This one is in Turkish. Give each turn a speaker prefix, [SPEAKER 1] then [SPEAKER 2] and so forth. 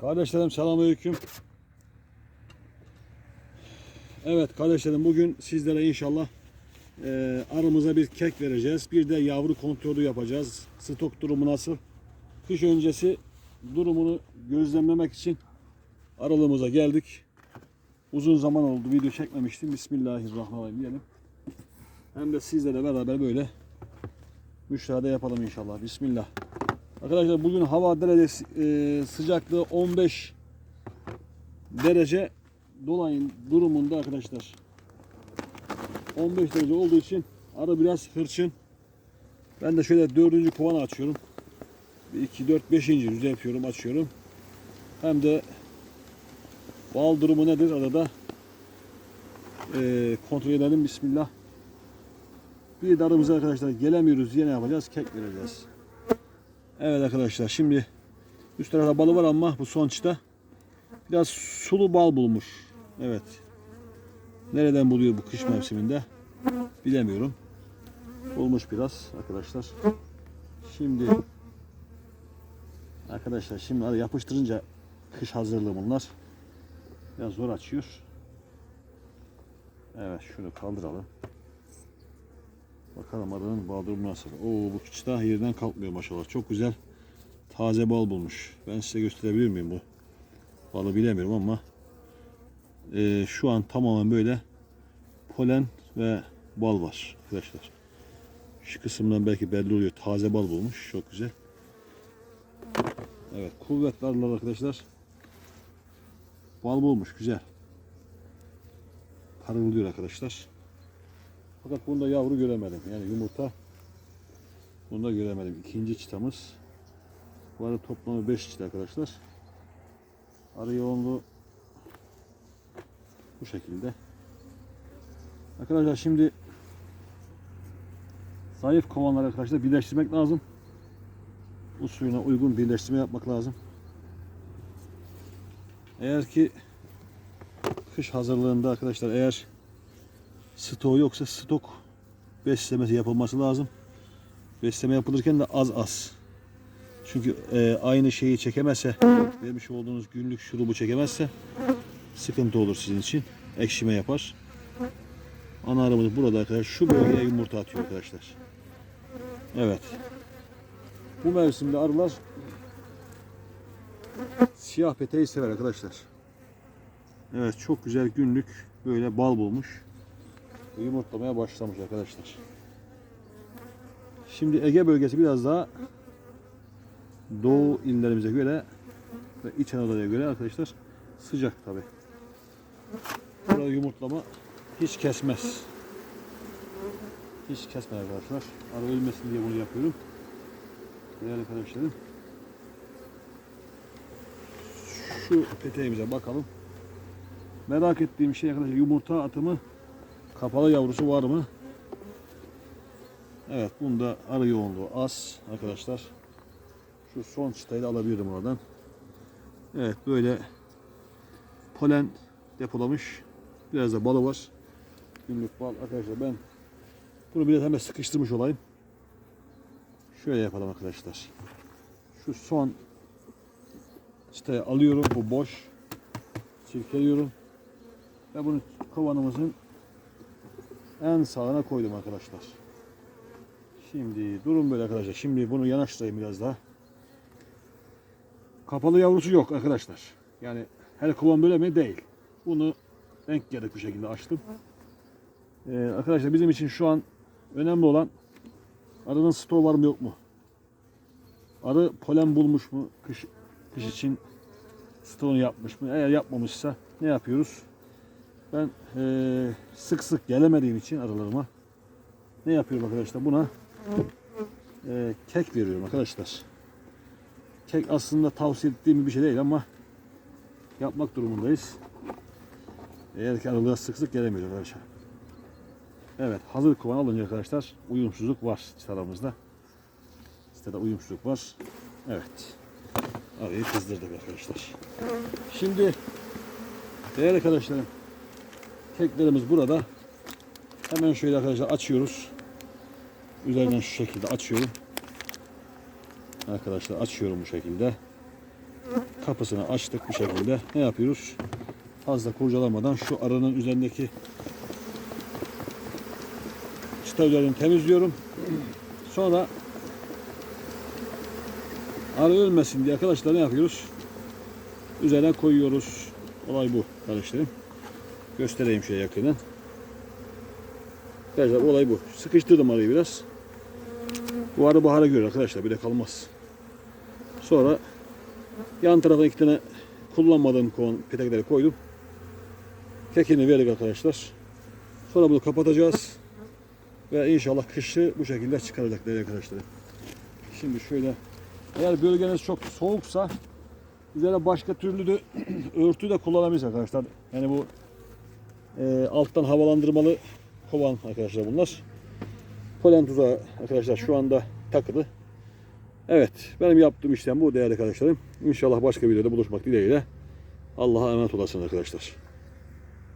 [SPEAKER 1] Kardeşlerim selamünaleyküm. Evet kardeşlerim bugün sizlere inşallah e, aramıza bir kek vereceğiz. Bir de yavru kontrolü yapacağız. Stok durumu nasıl? Kış öncesi durumunu gözlemlemek için aralığımıza geldik. Uzun zaman oldu video çekmemiştim. Bismillahirrahmanirrahim diyelim. Hem de sizlerle beraber böyle müşahede yapalım inşallah. Bismillah. Arkadaşlar bugün hava derecesi e, sıcaklığı 15 derece dolayın durumunda arkadaşlar. 15 derece olduğu için arı biraz hırçın. Ben de şöyle dördüncü kovanı açıyorum. 2, 4, 5. yüzde yapıyorum açıyorum. Hem de bal durumu nedir arada e, kontrol edelim. Bismillah. Bir de aramıza arkadaşlar gelemiyoruz diye yapacağız? Kek vereceğiz. Evet arkadaşlar şimdi üst tarafta balı var ama bu sonuçta biraz sulu bal bulmuş. Evet. Nereden buluyor bu kış mevsiminde? Bilemiyorum. Bulmuş biraz arkadaşlar. Şimdi arkadaşlar şimdi yapıştırınca kış hazırlığı bunlar. Biraz zor açıyor. Evet şunu kaldıralım. Bakalım arının bal durumu nasıl. Oo bu çıta yerden kalkmıyor maşallah. Çok güzel taze bal bulmuş. Ben size gösterebilir miyim bu? Balı bilemiyorum ama e, şu an tamamen böyle polen ve bal var arkadaşlar. Şu kısımdan belki belli oluyor. Taze bal bulmuş. Çok güzel. Evet kuvvetli arılar arkadaşlar. Bal bulmuş. Güzel. Parıldıyor arkadaşlar. Fakat bunda yavru göremedim. Yani yumurta bunda göremedim. İkinci çıtamız. Bu arada toplamı 5 çıta arkadaşlar. Arı yoğunluğu bu şekilde. Arkadaşlar şimdi zayıf kovanları arkadaşlar birleştirmek lazım. Usulüne uygun birleştirme yapmak lazım. Eğer ki kış hazırlığında arkadaşlar eğer stok yoksa stok beslemesi yapılması lazım. Besleme yapılırken de az az. Çünkü e, aynı şeyi çekemezse, vermiş olduğunuz günlük şurubu çekemezse sıkıntı olur sizin için. Ekşime yapar. Ana arımız burada arkadaşlar. Şu bölgeye yumurta atıyor arkadaşlar. Evet. Bu mevsimde arılar siyah peteği sever arkadaşlar. Evet çok güzel günlük böyle bal bulmuş yumurtlamaya başlamış arkadaşlar. Şimdi Ege bölgesi biraz daha doğu illerimize göre ve İç Anadolu'ya göre arkadaşlar sıcak tabi. Burada yumurtlama hiç kesmez. Hiç kesmez arkadaşlar. Arı ölmesin diye bunu yapıyorum. Değerli arkadaşlarım. Şu peteğimize bakalım. Merak ettiğim şey arkadaşlar yumurta atımı Kapalı yavrusu var mı? Evet bunda arı yoğunluğu az arkadaşlar. Şu son çıtayı da alabilirim oradan. Evet böyle polen depolamış. Biraz da balı var. Günlük bal arkadaşlar ben bunu biraz hemen sıkıştırmış olayım. Şöyle yapalım arkadaşlar. Şu son çıtayı alıyorum. Bu boş. Sirkeliyorum. Ve bunu kovanımızın en sağına koydum arkadaşlar. Şimdi durum böyle arkadaşlar. Şimdi bunu yanaştırayım biraz daha. Kapalı yavrusu yok arkadaşlar. Yani her kovan böyle mi? Değil. Bunu denk geldik bu şekilde açtım. Ee, arkadaşlar bizim için şu an önemli olan arının stoğu var mı yok mu? Arı polen bulmuş mu? Kış, kış için stoğunu yapmış mı? Eğer yapmamışsa ne yapıyoruz? Ben e, sık sık gelemediğim için aralarıma ne yapıyorum arkadaşlar? Buna e, kek veriyorum arkadaşlar. Kek aslında tavsiye ettiğim bir şey değil ama yapmak durumundayız. Eğer ki aralığa sık sık gelemiyor arkadaşlar. Evet hazır kovan alınca arkadaşlar uyumsuzluk var aramızda. Sitede uyumsuzluk var. Evet. Arayı kızdırdık arkadaşlar. Şimdi değerli arkadaşlarım Keklerimiz burada. Hemen şöyle arkadaşlar açıyoruz. Üzerinden şu şekilde açıyorum. Arkadaşlar açıyorum bu şekilde. kapısını açtık bu şekilde. Ne yapıyoruz? Fazla kurcalamadan şu arının üzerindeki çıta üzerini temizliyorum. Sonra arı ölmesin diye arkadaşlar ne yapıyoruz? Üzerine koyuyoruz. Olay bu kardeşlerim. Göstereyim şöyle yakından. Arkadaşlar olay bu. Sıkıştırdım arayı biraz. Bu arı bahara göre arkadaşlar bir de kalmaz. Sonra yan tarafa iki tane kullanmadığım kovan petekleri koydum. Kekini verdik arkadaşlar. Sonra bunu kapatacağız. Ve inşallah kışı bu şekilde çıkaracak değerli arkadaşlar. Şimdi şöyle eğer bölgeniz çok soğuksa üzerine başka türlü de örtü de kullanabiliriz arkadaşlar. Yani bu e, alttan havalandırmalı kovan arkadaşlar bunlar. Polen tuzağı arkadaşlar şu anda takılı. Evet benim yaptığım işlem bu değerli arkadaşlarım. İnşallah başka videoda buluşmak dileğiyle. Allah'a emanet olasın arkadaşlar.